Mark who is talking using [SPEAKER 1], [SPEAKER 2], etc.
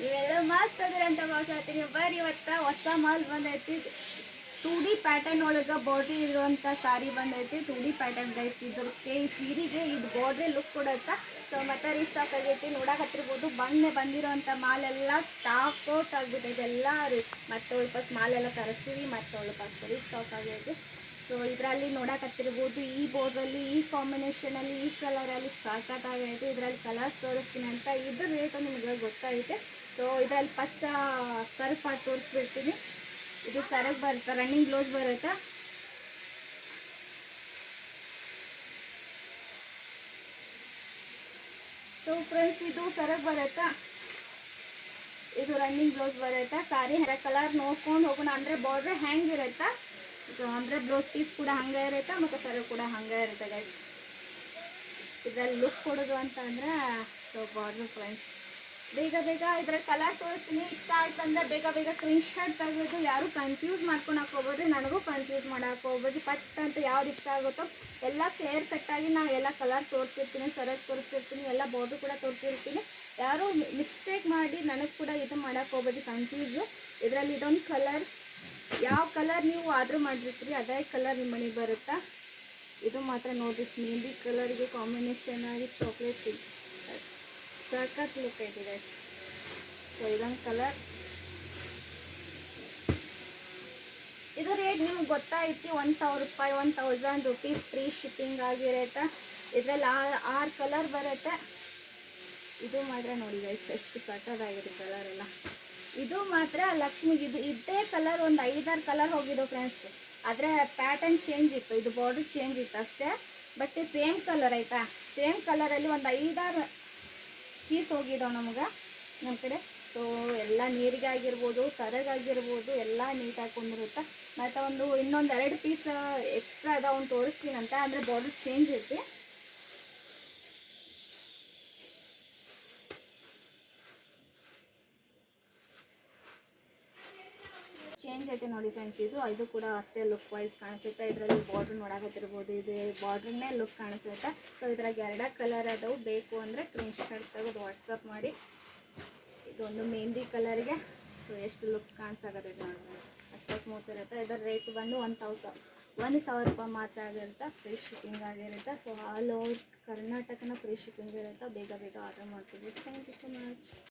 [SPEAKER 1] ನೀವೆಲ್ಲ ಮಸ್ತ್ ಅದ್ರ ಅಂತ ಭಾವಿಸ್ತೀನಿ ಬರ್ರಿ ಇವತ್ತು ಹೊಸ ಮಾಲ್ ಬಂದೈತಿ. ಟೂ ಡಿ ಪ್ಯಾಟರ್ನ್ ಒಳಗೆ ಬಾಡಿ ಇರುವಂಥ ಸಾರಿ ಬಂದೈತಿ. ಟೂ ಡಿ ಪ್ಯಾಟರ್ನ್ ಐತಿ ಇದ್ರ ಈ ಸೀರೆಗೆ ಇದು ಬಾರ್ಡ್ರಿ ಲುಕ್ ಕೊಡತ್ತ. ಸೊ ಮತ್ತೆ ರೀಸ್ಟಾಕ್ ಆಗೈತಿ. ನೋಡಕತ್ತಿರ್ಬೋದು ಬಂದೆ ಬಂದಿರೋಂಥ ಮಾಲ್ ಎಲ್ಲ ಸ್ಟಾಕ್ ಔಟ್ ಆಗ್ಬಿಟ್ಟೈತೆ ಎಲ್ಲ ಮತ್ತೆ ಒಳಪಸ್ ಮಾಲೆಲ್ಲ ಎಲ್ಲ ತರಿಸ್ತೀವಿ, ಮತ್ತೆ ವಾಪಸ್ ರೀಸ್ಟಾಕ್ ಆಗೈತಿ. ಸೊ ಇದರಲ್ಲಿ ನೋಡಕತ್ತಿರ್ಬೋದು ಈ ಬೋರ್ಡಲ್ಲಿ ಈ ಕಾಂಬಿನೇಷನಲ್ಲಿ ಈ ಕಲರಲ್ಲಿ ಸಾಕಾಗೈತೆ ಇದರಲ್ಲಿ ಕಲರ್ಸ್ ತೋರಿಸ್ತೀನಿ ಅಂತ ಇದ್ರ ರೇಟು ನಿಮಗೆ ಗೊತ್ತೈತೆ ಸೊ ಇದರಲ್ಲಿ ಫಸ್ಟ್ ಕರ್ಫ್ ಪಾರ್ಟ್ ತೋರಿಸ್ಬಿಡ್ತೀನಿ. ಇದು ಕರೆಕ್ಟ್ ಬರುತ್ತೆ ರನ್ನಿಂಗ್ ಬ್ಲೌಸ್ ಬರುತ್ತಾ. ಸೊ ಫ್ರೆಂಡ್ಸ್ ಇದು ಸರಗ್ ಬರುತ್ತಾ. ಇದು ರನ್ನಿಂಗ್ ಬ್ಲೌಸ್ ಬರುತ್ತಾ. ಸಾರಿ ಕಲರ್ ನೋಡ್ಕೊಂಡು ಹೋಗೋಣ. ಅಂದರೆ ಬಾರ್ಡ್ರ್ ಹೆಂಗಿರುತ್ತಾ ಅಂದರೆ ಬ್ಲೌಸ್ ಪೀಸ್ ಕೂಡ ಹಂಗೆ ಇರುತ್ತೆ, ಮತ್ತು ಸರ ಕೂಡ ಹಂಗೆ ಇರುತ್ತೆ ಗೈಸ್ ಇದರಲ್ಲಿ ಲುಕ್ ಕೊಡೋದು ಅಂತ ಅಂದರೆ ಸೊ ಬಾರ್ಡರ್ ಫ್ರೆಂಡ್ಸ್ ಬೇಗ ಬೇಗ ಇದ್ರ ಕಲರ್ ತೋರಿಸ್ತೀನಿ. ಇಷ್ಟ ಆಯ್ತಂದ್ರೆ ಬೇಗ ಬೇಗ ಸ್ಕ್ರೀನ್ ಶಾಟ್ ತೆಗೆದು ಯಾರು ಕನ್ಫ್ಯೂಸ್ ಮಾಡ್ಕೊಳಕ್ಕೆ ಹೋಗ್ಬೋದು ನನಗೂ ಕನ್ಫ್ಯೂಸ್ ಮಾಡೋಕೆ ಹೋಗ್ಬೋದು ಪಟ್ ಅಂತ ಯಾವ್ದು ಇಷ್ಟ ಆಗುತ್ತೋ, ಎಲ್ಲ ಕ್ಲಿಯರ್ ಕಟ್ಟಾಗಿ ನಾನು ಎಲ್ಲ ಕಲರ್ ತೋರಿಸಿರ್ತೀನಿ ಸರಕ್ ತೋರಿಸಿರ್ತೀನಿ, ಎಲ್ಲ ಬಾರ್ಡ್ರು ಕೂಡ ತೋರಿಸಿರ್ತೀನಿ. ಯಾರು ಮಿಸ್ಟೇಕ್ ಮಾಡಿ ನನಗೆ ಕೂಡ ಇದು ಮಾಡೋಕೆ ಹೋಗ್ಬೋದು ಕನ್ಫ್ಯೂಸು ಇದರಲ್ಲಿ ಇದೊಂದು ಕಲರ್ ಯಾವ ಕಲರ್ ನೀವು ಆರ್ಡ್ರ್ ಮಾಡಿರ್ತೀರಿ, ಅದೇ ಕಲರ್ ನಿಮ್ಮ ಮನೆಗೆ ಬರುತ್ತಾ? ಇದು ಮಾತ್ರ ನೋಡ್ರಿ ನೀಲಿ ಕಲರ್ಗೆ ಕಾಂಬಿನೇಷನ್ ಆಗಿ ಚಾಕ್ಲೇಟ್ ಸಖತ್ ಲುಕ್ ಐತಿದೆ ಸೊ ಇದೊಂದು ಕಲರ್ ಇದು ರೇಟ್ ನಿಮ್ಗೆ ಗೊತ್ತಾಯ್ತಿ, ಒಂದು ಸಾವಿರ ರೂಪಾಯಿ one thousand rupees free shipping ಆಗಿರುತ್ತೆ. ಇದರಲ್ಲಿ ಆರು ಕಲರ್ ಬರುತ್ತೆ. ಇದು ಮಾತ್ರ ನೋಡಿ ಗೈಸ್ ಎಷ್ಟು ಸಖತ್ತಾಗಿದೆ ಕಲರ್ ಎಲ್ಲ. ಇದು ಮಾತ್ರ ಲಕ್ಷ್ಮಿಗೆ, ಇದು ಇದೇ ಕಲರ್ ಒಂದು ಐದಾರು ಕಲರ್ ಹೋಗಿದ್ದು ಫ್ರೆಂಡ್ಸ್ ಆದರೆ ಪ್ಯಾಟರ್ನ್ ಚೇಂಜ್ ಇತ್ತು, ಇದು ಬಾರ್ಡರ್ ಚೇಂಜ್ ಇತ್ತು ಅಷ್ಟೇ. ಬಟ್ ಸೇಮ್ ಕಲರ್ ಆಯಿತಾ? ಸೇಮ್ ಕಲರಲ್ಲಿ ಒಂದು ಐದಾರು ಪೀಸ್ ಹೋಗಿದಾವೆ ನಮ್ಗೆ ನಮ್ಮ ಕಡೆ. ಸೊ ಎಲ್ಲ ನೀರಿಗೆ ಆಗಿರ್ಬೋದು ಸರಗಾಗಿರ್ಬೋದು, ಎಲ್ಲ ನೀಟಾಗಿ ಕುಂದಿರುತ್ತೆ. ಮತ್ತು ಒಂದು ಇನ್ನೊಂದು ಎರಡು ಪೀಸ್ ಎಕ್ಸ್ಟ್ರಾ ಅದಾವ ತೋರಿಸ್ತೀನಿ ತೋರಿಸ್ತೀನಂತ ಅಂದರೆ ಬಾರ್ಡರ್ ಚೇಂಜ್ ಐತಿ. ಚೇಂಜ್ ಐತೆ ನೋಡಿ ಫ್ರೆಂಡ್ಸ್ ಇದು ಇದು ಕೂಡ ಅಷ್ಟೇ ಲುಕ್ ವೈಸ್ ಕಾಣಿಸುತ್ತೆ. ಇದರಲ್ಲಿ ಬಾರ್ಡ್ರ್ ನೋಡಕತ್ತಿರ್ಬೋದು, ಇದು ಬಾರ್ಡ್ರನ್ನೇ ಲುಕ್ ಕಾಣಿಸುತ್ತೆ. ಸೊ ಇದ್ರಾಗ ಎರಡ ಕಲರ್ ಅದಾವು. ಬೇಕು ಅಂದರೆ ಸ್ಕ್ರೀನ್ ಶರ್ಟ್ ತೆಗೆದು ವಾಟ್ಸಪ್ ಮಾಡಿ. ಇದೊಂದು ಮೆಹಂದಿ ಕಲರ್ಗೆ ಸೊ ಎಷ್ಟು ಲುಕ್ ಕಾಣಿಸಾಕತ್ತೈತೆ ನೋಡಿ ಅಷ್ಟೇ ಸ್ಮೂತ್ ಇರುತ್ತೆ. ಇದರ ರೇಟ್ ಬಂದು ಒನ್ ತೌಸಂಡ್ ಒಂದು ಸಾವಿರ ರೂಪಾಯಿ ಮಾತ್ರ ಆಗಿರುತ್ತೆ. ಫ್ರೀ ಶಿಪ್ಪಿಂಗ್ ಆಗಿರುತ್ತೆ. ಸೊ ಆಲ್ ಓವರ್ ಕರ್ನಾಟಕನ ಫ್ರೀ ಶಿಪ್ಪಿಂಗ್ ಇರುತ್ತೆ. ಬೇಗ ಬೇಗ ಆರ್ಡರ್ ಮಾಡ್ತೀವಿ ಥ್ಯಾಂಕ್ ಯು ಸೊ ಮಚ್